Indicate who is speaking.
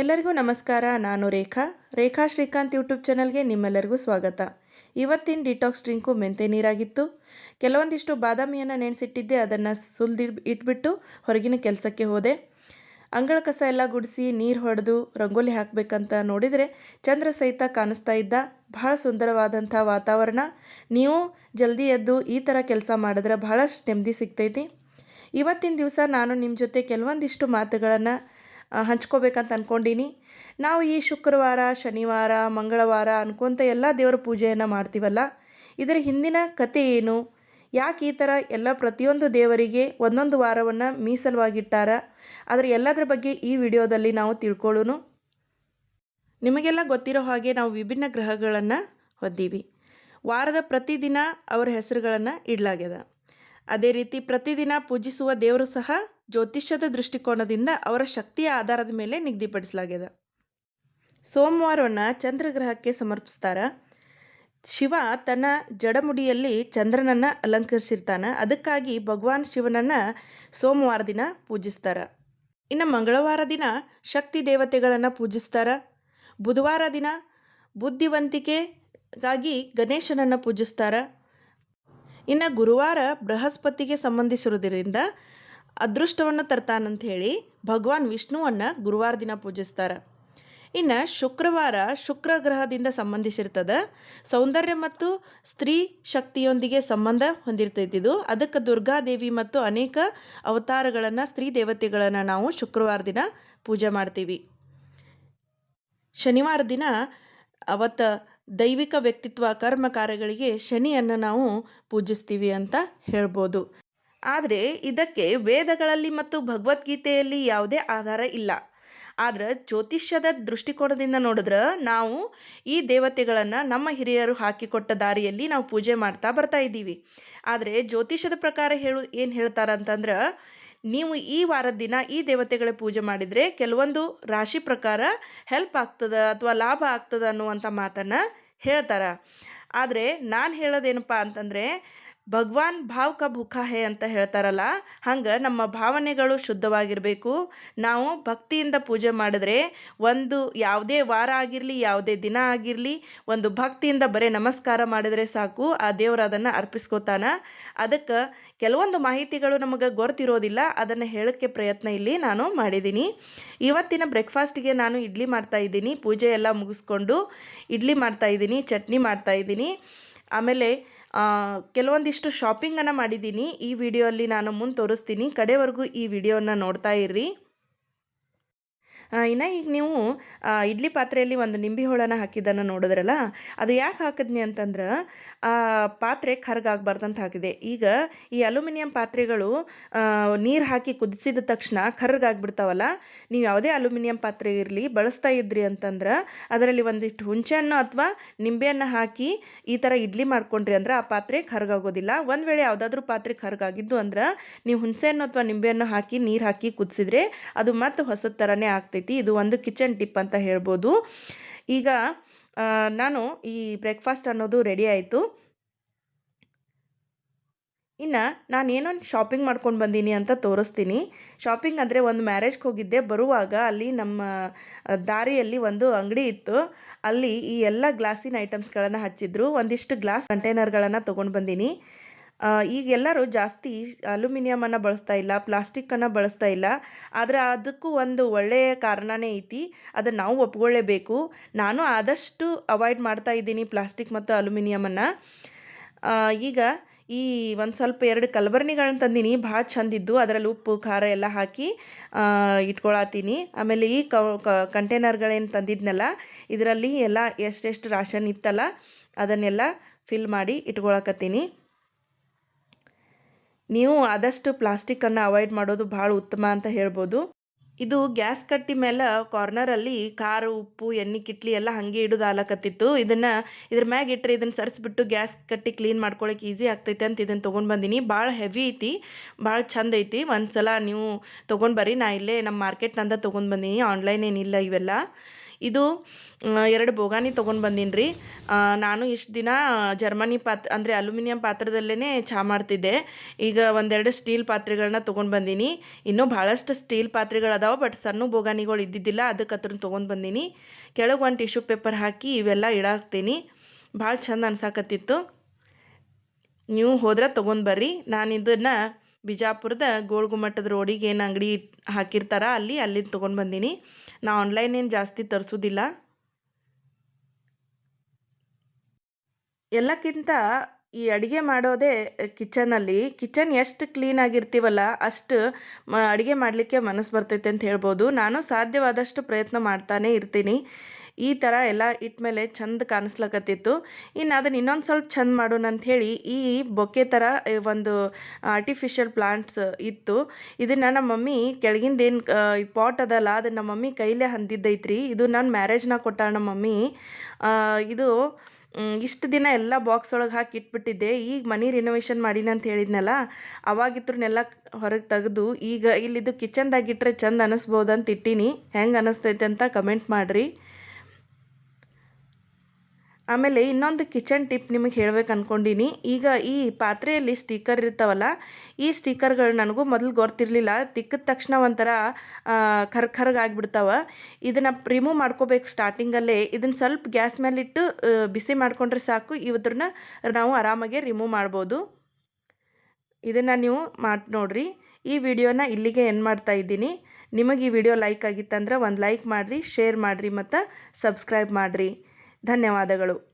Speaker 1: ಎಲ್ಲರಿಗೂ ನಮಸ್ಕಾರ, ನಾನು ರೇಖಾ. ರೇಖಾ ಶ್ರೀಕಾಂತ್ ಯೂಟ್ಯೂಬ್ ಚಾನಲ್ಗೆ ನಿಮ್ಮೆಲ್ಲರಿಗೂ ಸ್ವಾಗತ. ಇವತ್ತಿನ ಡಿಟಾಕ್ಸ್ ಡ್ರಿಂಕು ಮೆಂತೆ ನೀರಾಗಿತ್ತು. ಕೆಲವೊಂದಿಷ್ಟು ಬಾದಾಮಿಯನ್ನು ನೆನೆಸಿಟ್ಟಿದ್ದೆ, ಅದನ್ನು ಸುಲ್ದಿ ಇಟ್ಬಿಟ್ಟು ಹೊರಗಿನ ಕೆಲಸಕ್ಕೆ ಹೋದೆ. ಅಂಗಳ ಕಸ ಎಲ್ಲ ಗುಡಿಸಿ, ನೀರು ಹೊಡೆದು ರಂಗೋಲಿ ಹಾಕಬೇಕಂತ ನೋಡಿದರೆ ಚಂದ್ರ ಸಹಿತ ಕಾಣಿಸ್ತಾ ಇದ್ದ. ಬಹಳ ಸುಂದರವಾದಂಥ ವಾತಾವರಣ. ನೀವು ಜಲ್ದಿ ಎದ್ದು ಈ ಥರ ಕೆಲಸ ಮಾಡಿದ್ರೆ ಬಹಳಷ್ಟು ನೆಮ್ಮದಿ ಸಿಗ್ತೈತಿ. ಇವತ್ತಿನ ದಿವಸ ನಾನು ನಿಮ್ಮ ಜೊತೆ ಕೆಲವೊಂದಿಷ್ಟು ಮಾತುಗಳನ್ನು ಹಂಚ್ಕೋಬೇಕಂತ ಅಂದ್ಕೊಂಡೀನಿ ನಾವು ಈ ಶುಕ್ರವಾರ, ಶನಿವಾರ, ಮಂಗಳವಾರ ಅನ್ಕೊಂತ ಎಲ್ಲ ದೇವರ ಪೂಜೆಯನ್ನು ಮಾಡ್ತೀವಲ್ಲ? ಇದರ ಹಿಂದಿನ ಕತೆ ಏನು? ಯಾಕೆ ಈ ಥರ ಎಲ್ಲ ಪ್ರತಿಯೊಂದು ದೇವರಿಗೆ ಒಂದೊಂದು ವಾರವನ್ನು ಮೀಸಲವಾಗಿಟ್ಟಾರ? ಆದರೆ ಎಲ್ಲದರ ಬಗ್ಗೆ ಈ ವಿಡಿಯೋದಲ್ಲಿ ನಾವು ತಿಳ್ಕೊಳ್ಳೋನು. ನಿಮಗೆಲ್ಲ ಗೊತ್ತಿರೋ ಹಾಗೆ ನಾವು ವಿಭಿನ್ನ ಗ್ರಹಗಳನ್ನು ಹೊದ್ದೀವಿ ವಾರದ ಪ್ರತಿದಿನ ಅವರ ಹೆಸರುಗಳನ್ನು ಇಡಲಾಗ್ಯದ. ಅದೇ ರೀತಿ ಪ್ರತಿದಿನ ಪೂಜಿಸುವ ದೇವರು ಸಹ ಜ್ಯೋತಿಷ್ಯದ ದೃಷ್ಟಿಕೋನದಿಂದ ಅವರ ಶಕ್ತಿಯ ಆಧಾರದ ಮೇಲೆ ನಿಗದಿಪಡಿಸಲಾಗಿದೆ. ಸೋಮವಾರವನ್ನು ಚಂದ್ರಗ್ರಹಕ್ಕೆ ಸಮರ್ಪಿಸ್ತಾರೆ. ಶಿವ ತನ್ನ ಜಡಮುಡಿಯಲ್ಲಿ ಚಂದ್ರನನ್ನು ಅಲಂಕರಿಸಿರ್ತಾನೆ. ಅದಕ್ಕಾಗಿ ಭಗವಾನ್ ಶಿವನನ್ನು ಸೋಮವಾರ ದಿನ ಪೂಜಿಸ್ತಾರೆ. ಇನ್ನು ಮಂಗಳವಾರ ದಿನ ಶಕ್ತಿ ದೇವತೆಗಳನ್ನು ಪೂಜಿಸ್ತಾರೆ. ಬುಧವಾರ ದಿನ ಬುದ್ಧಿವಂತಿಕೆಗಾಗಿ ಗಣೇಶನನ್ನು ಪೂಜಿಸ್ತಾರೆ. ಇನ್ನು ಗುರುವಾರ ಬೃಹಸ್ಪತಿಗೆ ಸಂಬಂಧಿಸಿರೋದ್ರಿಂದ ಅದೃಷ್ಟವನ್ನು ತರ್ತಾನಂತ ಹೇಳಿ ಭಗವಾನ್ ವಿಷ್ಣುವನ್ನು ಗುರುವಾರ ದಿನ ಪೂಜಿಸ್ತಾರೆ. ಇನ್ನು ಶುಕ್ರವಾರ ಶುಕ್ರ ಗ್ರಹದಿಂದ ಸಂಬಂಧಿಸಿರ್ತದೆ ಸೌಂದರ್ಯ ಮತ್ತು ಸ್ತ್ರೀ ಶಕ್ತಿಯೊಂದಿಗೆ ಸಂಬಂಧ ಹೊಂದಿರ್ತೈತಿದು ಅದಕ್ಕೆ ದುರ್ಗಾದೇವಿ ಮತ್ತು ಅನೇಕ ಅವತಾರಗಳನ್ನು ಸ್ತ್ರೀ ದೇವತೆಗಳನ್ನು ನಾವು ಶುಕ್ರವಾರ ದಿನ ಪೂಜೆ ಮಾಡ್ತೀವಿ. ಶನಿವಾರ ದಿನ ಅವತ್ತು ದೈವಿಕ ವ್ಯಕ್ತಿತ್ವ ಕರ್ಮ ಕಾರ್ಯಗಳಿಗೆ ಶನಿಯನ್ನು ನಾವು ಪೂಜಿಸ್ತೀವಿ ಅಂತ ಹೇಳ್ಬೋದು. ಆದರೆ ಇದಕ್ಕೆ ವೇದಗಳಲ್ಲಿ ಮತ್ತು ಭಗವದ್ಗೀತೆಯಲ್ಲಿ ಯಾವುದೇ ಆಧಾರ ಇಲ್ಲ. ಆದ್ರೆ ಜ್ಯೋತಿಷ್ಯದ ದೃಷ್ಟಿಕೋನದಿಂದ ನೋಡಿದ್ರೆ ನಾವು ಈ ದೇವತೆಗಳನ್ನು ನಮ್ಮ ಹಿರಿಯರು ಹಾಕಿಕೊಟ್ಟ ದಾರಿಯಲ್ಲಿ ನಾವು ಪೂಜೆ ಮಾಡ್ತಾ ಬರ್ತಾ ಇದ್ದೀವಿ. ಆದರೆ ಜ್ಯೋತಿಷ್ಯದ ಪ್ರಕಾರ ಹೇಳು, ಏನು ಹೇಳ್ತಾರೆ ಅಂತಂದ್ರೆ, ನೀವು ಈ ವಾರದ ದಿನ ಈ ದೇವತೆಗಳ ಪೂಜೆ ಮಾಡಿದರೆ ಕೆಲವೊಂದು ರಾಶಿ ಪ್ರಕಾರ ಹೆಲ್ಪ್ ಆಗ್ತದೆ ಅಥವಾ ಲಾಭ ಆಗ್ತದೆ ಅನ್ನುವಂಥ ಮಾತನ್ನು ಹೇಳ್ತಾರೆ. ಆದರೆ ನಾನು ಹೇಳೋದೇನಪ್ಪ ಅಂತಂದರೆ ಭಗವಾನ್ ಭಾವ್ ಕ ಭುಖ ಹೇ ಅಂತ ಹೇಳ್ತಾರಲ್ಲ, ಹಂಗೆ ನಮ್ಮ ಭಾವನೆಗಳು ಶುದ್ಧವಾಗಿರಬೇಕು. ನಾವು ಭಕ್ತಿಯಿಂದ ಪೂಜೆ ಮಾಡಿದ್ರೆ ಒಂದು ಯಾವುದೇ ವಾರ ಆಗಿರಲಿ, ಯಾವುದೇ ದಿನ ಆಗಿರಲಿ, ಒಂದು ಭಕ್ತಿಯಿಂದ ಬರೀ ನಮಸ್ಕಾರ ಮಾಡಿದರೆ ಸಾಕು, ಆ ದೇವರು ಅದನ್ನು ಅರ್ಪಿಸ್ಕೋತಾನ. ಅದಕ್ಕೆ ಕೆಲವೊಂದು ಮಾಹಿತಿಗಳು ನಮಗೆ ಗೊತ್ತಿರೋದಿಲ್ಲ ಅದನ್ನು ಹೇಳೋಕ್ಕೆ ಪ್ರಯತ್ನ ಇಲ್ಲಿ ನಾನು ಮಾಡಿದ್ದೀನಿ ಇವತ್ತಿನ ಬ್ರೇಕ್ಫಾಸ್ಟಿಗೆ ನಾನು ಇಡ್ಲಿ ಮಾಡ್ತಾ ಇದ್ದೀನಿ, ಪೂಜೆ ಎಲ್ಲ ಮುಗಿಸ್ಕೊಂಡು ಇಡ್ಲಿ ಮಾಡ್ತಾ ಇದ್ದೀನಿ, ಚಟ್ನಿ ಮಾಡ್ತಾ ಇದ್ದೀನಿ. ಆಮೇಲೆ ಕೆಲವೊಂದಿಷ್ಟು ಶಾಪಿಂಗನ್ನು ಮಾಡಿದ್ದೀನಿ ಈ ವಿಡಿಯೋ ನಾನು ಮುಂದೆ ತೋರಿಸ್ತೀನಿ. ಕಡೆವರೆಗೂ ಈ ವಿಡಿಯೋನ ನೋಡ್ತಾ ಇರ್ರಿ. ಇನ್ನು ಈಗ ನೀವು ಇಡ್ಲಿ ಪಾತ್ರೆಯಲ್ಲಿ ಒಂದು ನಿಂಬೆ ಹೋಳನ ಹಾಕಿದ್ದನ್ನು ನೋಡಿದ್ರಲ್ಲ, ಅದು ಯಾಕೆ ಹಾಕಿದ್ನಿ ಅಂತಂದ್ರೆ ಪಾತ್ರೆ ಕರ್ಗಾಗಬಾರ್ದಂತ ಹಾಕಿದೆ. ಈಗ ಈ ಅಲ್ಯೂಮಿನಿಯಂ ಪಾತ್ರೆಗಳು ನೀರು ಹಾಕಿ ಕುದಿಸಿದ ತಕ್ಷಣ ಕರ್ಗಾಗ್ಬಿಡ್ತಾವಲ್ಲ ನೀವು ಯಾವುದೇ ಅಲ್ಯೂಮಿನಿಯಂ ಪಾತ್ರೆ ಇರಲಿ, ಬಳಸ್ತಾ ಇದ್ರಿ ಅಂತಂದ್ರೆ, ಅದರಲ್ಲಿ ಒಂದಿಷ್ಟು ಹುಣಸೆಹಣ್ಣು ಅಥವಾ ನಿಂಬೆಯನ್ನು ಹಾಕಿ ಈ ಥರ ಇಡ್ಲಿ ಮಾಡ್ಕೊಂಡ್ರಿ ಅಂದ್ರೆ ಆ ಪಾತ್ರೆ ಕರ್ಗಾಗೋದಿಲ್ಲ ಒಂದು ವೇಳೆ ಯಾವುದಾದ್ರೂ ಪಾತ್ರೆ ಕರ್ಗಾಗಿದ್ದು ಅಂದ್ರೆ, ನೀವು ಹುಣಸೆಹಣ್ಣು ಅಥವಾ ನಿಂಬೆಹಣ್ಣು ಹಾಕಿ ನೀರು ಹಾಕಿ ಕುದಿಸಿದ್ರೆ ಅದು ಮತ್ತೆ ಹೊಸ ಥರನೇ ಆಗ್ತೈತಿ. ಇದು ಒಂದು ಕಿಚನ್ ಟಿಪ್ ಅಂತ ಹೇಳ್ಬೋದು. ಈಗ ನಾನು ಈ ಬ್ರೇಕ್ಫಾಸ್ಟ್ ಅನ್ನೋದು ರೆಡಿ ಆಯಿತು. ಇನ್ನು ನಾನು ಏನೊಂದು ಶಾಪಿಂಗ್ ಮಾಡ್ಕೊಂಡು ಬಂದೀನಿ ಅಂತ ತೋರಿಸ್ತೀನಿ. ಶಾಪಿಂಗ್ ಅಂದರೆ ಒಂದು ಮ್ಯಾರೇಜ್ಗೆ ಹೋಗಿದ್ದೆ. ಬರುವಾಗ ಅಲ್ಲಿ ನಮ್ಮ ದಾರಿಯಲ್ಲಿ ಒಂದು ಅಂಗಡಿ ಇತ್ತು. ಅಲ್ಲಿ ಈ ಎಲ್ಲ ಗ್ಲಾಸಿನ ಐಟಮ್ಸ್ಗಳನ್ನು ಹಚ್ಚಿದ್ರು. ಒಂದಿಷ್ಟು ಗ್ಲಾಸ್ ಕಂಟೈನರ್ಗಳನ್ನು ತೊಗೊಂಡು ಬಂದೀನಿ. ಈಗ ಎಲ್ಲರೂ ಜಾಸ್ತಿ ಅಲ್ಯೂಮಿನಿಯಮನ್ನು ಬಳಸ್ತಾ ಇಲ್ಲ ಪ್ಲಾಸ್ಟಿಕ್ಕನ್ನು ಬಳಸ್ತಾ ಇಲ್ಲ. ಆದರೆ ಅದಕ್ಕೂ ಒಂದು ಒಳ್ಳೆಯ ಕಾರಣನೇ ಐತಿ. ಅದನ್ನು ನಾವು ಒಪ್ಕೊಳ್ಳೇಬೇಕು ನಾನು ಆದಷ್ಟು ಅವಾಯ್ಡ್ ಮಾಡ್ತಾ ಇದ್ದೀನಿ ಪ್ಲಾಸ್ಟಿಕ್ ಮತ್ತು ಅಲ್ಯೂಮಿನಿಯಮನ್ನು ಈಗ ಈ ಒಂದು ಸ್ವಲ್ಪ ಎರಡು ಕಲಬರ್ನಿಗಳನ್ನ ತಂದೀನಿ. ಭಾಳ ಚಂದಿದ್ದು ಅದರಲ್ಲಿ ಉಪ್ಪು, ಖಾರ ಎಲ್ಲ ಹಾಕಿ ಇಟ್ಕೊಳತ್ತೀನಿ. ಆಮೇಲೆ ಈ ಕಂಟೈನರ್ಗಳೇನು ತಂದಿದ್ನಲ್ಲ, ಇದರಲ್ಲಿ ಎಲ್ಲ ಎಷ್ಟೆಷ್ಟು ರಾಷನ್ ಇತ್ತಲ್ಲ, ಅದನ್ನೆಲ್ಲ ಫಿಲ್ ಮಾಡಿ ಇಟ್ಕೊಳಕತ್ತೀನಿ. ನೀವು ಆದಷ್ಟು ಪ್ಲಾಸ್ಟಿಕ್ಕನ್ನು ಅವಾಯ್ಡ್ ಮಾಡೋದು ಭಾಳ ಉತ್ತಮ ಅಂತ ಹೇಳ್ಬೋದು. ಇದು ಗ್ಯಾಸ್ ಕಟ್ಟಿ ಮೇಲೆ ಕಾರ್ನರಲ್ಲಿ ಖಾರ, ಉಪ್ಪು, ಎಣ್ಣೆ, ಕಿಟ್ಲಿ ಎಲ್ಲ ಹಾಗೆ ಇಡೋದು ಆಲಕತ್ತಿತ್ತು ಇದನ್ನು ಇದ್ರ ಮ್ಯಾಗ ಇಟ್ಟರೆ ಇದನ್ನು ಸರಿಸ್ಬಿಟ್ಟು ಗ್ಯಾಸ್ ಕಟ್ಟಿ ಕ್ಲೀನ್ ಮಾಡ್ಕೊಳಕ್ಕೆ ಈಸಿ ಆಗ್ತೈತೆ ಅಂತ ಇದನ್ನು ತೊಗೊಂಡು ಬಂದೀನಿ. ಭಾಳ ಹೆವಿ ಐತಿ, ಭಾಳ ಚಂದ ಐತಿ. ಒಂದು ಸಲ ನೀವು ತೊಗೊಂಡು ಬರ್ರಿ. ನಾ ಇಲ್ಲೇ ನಮ್ಮ ಮಾರ್ಕೆಟ್ನಂದ ತೊಗೊಂಡು ಬಂದೀನಿ. ಆನ್ಲೈನ್ ಏನಿಲ್ಲ ಇವೆಲ್ಲ. ಇದು ಎರಡು ಬೋಗಾನಿ ತೊಗೊಂಡು ಬಂದೀನಿ ರೀ ನಾನು ಇಷ್ಟು ದಿನ ಜರ್ಮನಿ ಪಾತ್ರ ಅಂದರೆ ಅಲ್ಯೂಮಿನಿಯಂ ಪಾತ್ರದಲ್ಲೇ ಚಹಾ ಮಾಡ್ತಿದ್ದೆ. ಈಗ ಒಂದೆರಡು ಸ್ಟೀಲ್ ಪಾತ್ರೆಗಳನ್ನ ತೊಗೊಂಡು ಬಂದೀನಿ. ಇನ್ನೂ ಭಾಳಷ್ಟು ಸ್ಟೀಲ್ ಪಾತ್ರೆಗಳು ಅದಾವೆ ಬಟ್ ಸಣ್ಣ ಬೋಗಾನಿಗಳು ಇದ್ದಿದ್ದಿಲ್ಲ ಅದಕ್ಕೆ ಅದ್ರ ತೊಗೊಂಡು ಬಂದೀನಿ. ಕೆಳಗೆ ಒಂದು ಟಿಶ್ಯೂ ಪೇಪರ್ ಹಾಕಿ ಇವೆಲ್ಲ ಇಡಾಕ್ತೀನಿ. ಭಾಳ ಚಂದ ಅನ್ಸಾಕತ್ತಿತ್ತು. ನೀವು ಹೋದ್ರೆ ತೊಗೊಂಡು ಬರ್ರಿ. ನಾನು ಇದನ್ನು ಬಿಜಾಪುರದ ಗೋಳ್ಗುಮಟ್ಟದ ರೋಡಿಗೆ ಏನು ಅಂಗಡಿ ಹಾಕಿರ್ತಾರ, ಅಲ್ಲಿ ಅಲ್ಲಿ ತೊಗೊಂಡು ಬಂದೀನಿ. ನಾ ಆನ್ಲೈನ್ ಏನು ಜಾಸ್ತಿ ತರಿಸೋದಿಲ್ಲ. ಎಲ್ಲಕ್ಕಿಂತ ಈ ಅಡುಗೆ ಮಾಡೋದೇ ಕಿಚನಲ್ಲಿ ಕಿಚನ್ ಎಷ್ಟು ಕ್ಲೀನ್ ಆಗಿರ್ತೀವಲ್ಲ, ಅಷ್ಟು ಮ, ಅಡುಗೆ ಮಾಡಲಿಕ್ಕೆ ಮನಸ್ಸು ಬರ್ತೈತೆ ಅಂತ ಹೇಳ್ಬೋದು. ನಾನು ಸಾಧ್ಯವಾದಷ್ಟು ಪ್ರಯತ್ನ ಮಾಡ್ತಾನೇ ಇರ್ತೀನಿ. ಈ ಥರ ಎಲ್ಲ ಇಟ್ಮೇಲೆ ಚಂದ ಕಾಣಿಸ್ಲಕತ್ತಿತ್ತು. ಇನ್ನು ಅದನ್ನು ಇನ್ನೊಂದು ಸ್ವಲ್ಪ ಚಂದ ಮಾಡೋಣ ಅಂಥೇಳಿ ಈ ಬೊಕ್ಕೆ ಥರ ಒಂದು ಆರ್ಟಿಫಿಷಿಯಲ್ ಪ್ಲಾಂಟ್ಸ್ ಇತ್ತು. ಇದನ್ನು ನಮ್ಮ ಮಮ್ಮಿ ಕೆಳಗಿಂದ ಏನು ಪಾಟ್ ಅದಲ್ಲ, ಅದನ್ನು ನಮ್ಮ ಮಮ್ಮಿ ಕೈಲೇ ಹಂದಿದ್ದೈತ್ರಿ. ಇದು ನಾನು ಮ್ಯಾರೇಜ್ನ ಕೊಟ್ಟ ನಮ್ಮ ಮಮ್ಮಿ. ಇದು ಇಷ್ಟು ದಿನ ಎಲ್ಲ ಬಾಕ್ಸ್ ಒಳಗೆ ಹಾಕಿ ಇಟ್ಬಿಟ್ಟಿದ್ದೆ. ಈಗ ಮನೆ ರಿನೋವೇಷನ್ ಮಾಡೀನಿ ಅಂತ ಹೇಳಿದ್ನಲ್ಲ ಅವಾಗಿದ್ರನ್ನೆಲ್ಲ ಹೊರಗೆ ತೆಗೆದು ಈಗ ಇಲ್ಲಿದು ಕಿಚನ್ದಾಗ ಇಟ್ಟರೆ ಚಂದ ಅನ್ನಿಸ್ಬೋದು ಅಂತ ಇಟ್ಟೀನಿ. ಹೆಂಗೆ ಅನ್ನಿಸ್ತೈತೆ ಅಂತ ಕಮೆಂಟ್ ಮಾಡಿರಿ. ಆಮೇಲೆ ಇನ್ನೊಂದು ಕಿಚನ್ ಟಿಪ್ ನಿಮಗೆ ಹೇಳ್ಬೇಕು ಅಂದ್ಕೊಂಡಿನಿ ಈಗ ಈ ಪಾತ್ರೆಯಲ್ಲಿ ಸ್ಟಿಕ್ಕರ್ ಇರ್ತಾವಲ್ಲ, ಈ ಸ್ಟಿಕ್ಕರ್ಗಳು ನನಗೂ ಮೊದಲು ಗೊತ್ತಿರಲಿಲ್ಲ. ತಿಕ್ಕಿದ ತಕ್ಷಣ ಒಂಥರ ಖರ್ ಖರ್ಗೆ ಕರ್ಗ್ ಆಗಿಬಿಡ್ತಾವ ಇದನ್ನು ರಿಮೂವ್ ಮಾಡ್ಕೋಬೇಕು ಸ್ಟಾರ್ಟಿಂಗಲ್ಲೇ ಇದನ್ನು ಸ್ವಲ್ಪ ಗ್ಯಾಸ್ ಮೇಲಿಟ್ಟು ಬಿಸಿ ಮಾಡಿಕೊಂಡ್ರೆ ಸಾಕು. ಇವತ್ರನ್ನ ನಾವು ಆರಾಮಾಗಿ ರಿಮೂವ್ ಮಾಡ್ಬೋದು. ಇದನ್ನು ನೀವು ಮಾಡಿ, ನೋಡ್ರಿ. ಈ ವಿಡಿಯೋನ ಇಲ್ಲಿಗೆ ಎಂಡ್ ಮಾಡ್ತಾ ಇದ್ದೀನಿ. ನಿಮಗೆ ಈ ವಿಡಿಯೋ ಲೈಕ್ ಆಗಿತ್ತಂದ್ರೆ ಒಂದು ಲೈಕ್ ಮಾಡಿರಿ ಶೇರ್ ಮಾಡಿರಿ ಮತ್ತು ಸಬ್ಸ್ಕ್ರೈಬ್ ಮಾಡಿರಿ. ಧನ್ಯವಾದಗಳು.